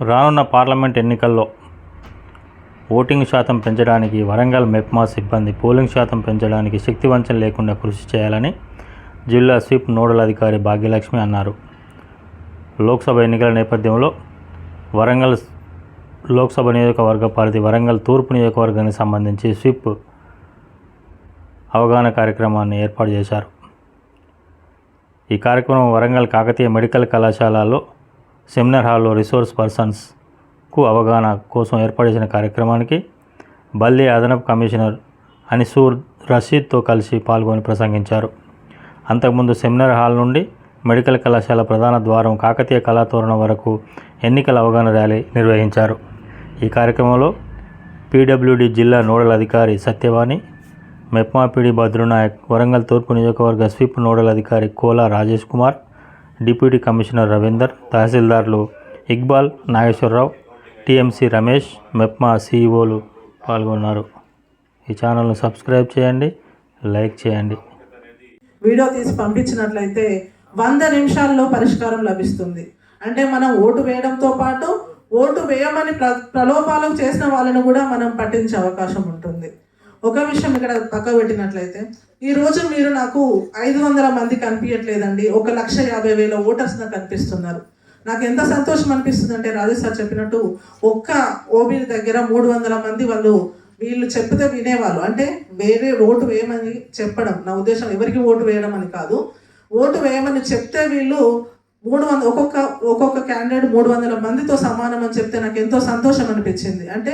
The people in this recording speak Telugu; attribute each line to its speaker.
Speaker 1: రానున్న పార్లమెంట్ ఎన్నికల్లో ఓటింగ్ శాతం పెంచడానికి వరంగల్ మెప్మా సిబ్బంది పోలింగ్ శాతం పెంచడానికి శక్తివంచన లేకుండా కృషి చేయాలని జిల్లా స్వీప్ నోడల్ అధికారి భాగ్యలక్ష్మి అన్నారు. లోక్సభ ఎన్నికల నేపథ్యంలో వరంగల్ లోక్సభ నియోజకవర్గ పరిధి వరంగల్ తూర్పు నియోజకవర్గానికి సంబంధించి స్వీప్ అవగాహన కార్యక్రమాన్ని ఏర్పాటు చేశారు. ఈ కార్యక్రమం వరంగల్ కాకతీయ మెడికల్ కళాశాలలో సెమినార్ హాల్లో రిసోర్స్ పర్సన్స్కు అవగాహన కోసం ఏర్పడేసిన కార్యక్రమానికి బల్లి అదనపు కమిషనర్ అనిసూర్ రషీద్తో కలిసి పాల్గొని ప్రసంగించారు. అంతకుముందు సెమినార్ హాల్ నుండి మెడికల్ కళాశాల ప్రధాన ద్వారం కాకతీయ కళాతోరణం వరకు ఎన్నికల అవగాహన ర్యాలీ నిర్వహించారు. ఈ కార్యక్రమంలో పీడబ్ల్యూడి జిల్లా నోడల్ అధికారి సత్యవాణి మెప్మాపిడి భద్రునాయక్ వరంగల్ తూర్పు నియోజకవర్గ స్వీప్ నోడల్ అధికారి కోలా రాజేష్ కుమార్ డిప్యూటీ కమిషనర్ రవీందర్ తహసీల్దార్లు ఇక్బాల్ నాగేశ్వరరావు టీఎంసీ రమేష్ మెప్మా సీఈఓలు పాల్గొన్నారు. ఈ ఛానల్ను సబ్స్క్రైబ్ చేయండి లైక్ చేయండి.
Speaker 2: వీడియో తీసి పంపించినట్లయితే వంద నిమిషాల్లో పరిష్కారం లభిస్తుంది. అంటే మనం ఓటు వేయడంతో పాటు ఓటు వేయమని ప్ర ప్రలోభాలకు చేసిన వాళ్ళను కూడా మనం పట్టించే అవకాశం ఉంటుంది. ఒక విషయం ఇక్కడ పక్క పెట్టినట్లయితే ఈ రోజు మీరు నాకు ఐదు వందల మంది కనిపించట్లేదండి ఒక లక్ష యాభై వేల ఓటర్స్ నాకు కనిపిస్తున్నారు. నాకు ఎంత సంతోషం అనిపిస్తుంది అంటే రాజేష్ సార్ చెప్పినట్టు ఒక్క ఓబీ దగ్గర మూడు వందల మంది వాళ్ళు వీళ్ళు చెప్తే వినేవాళ్ళు. అంటే వేరే ఓటు వేయమని చెప్పడం నా ఉద్దేశం ఎవరికి ఓటు వేయడం అని కాదు. ఓటు వేయమని చెప్తే వీళ్ళు మూడు వంద ఒక్కొక్క ఒక్కొక్క క్యాండిడేట్ మూడు వందల మందితో సమానం అని చెప్తే నాకు ఎంతో సంతోషం అనిపించింది. అంటే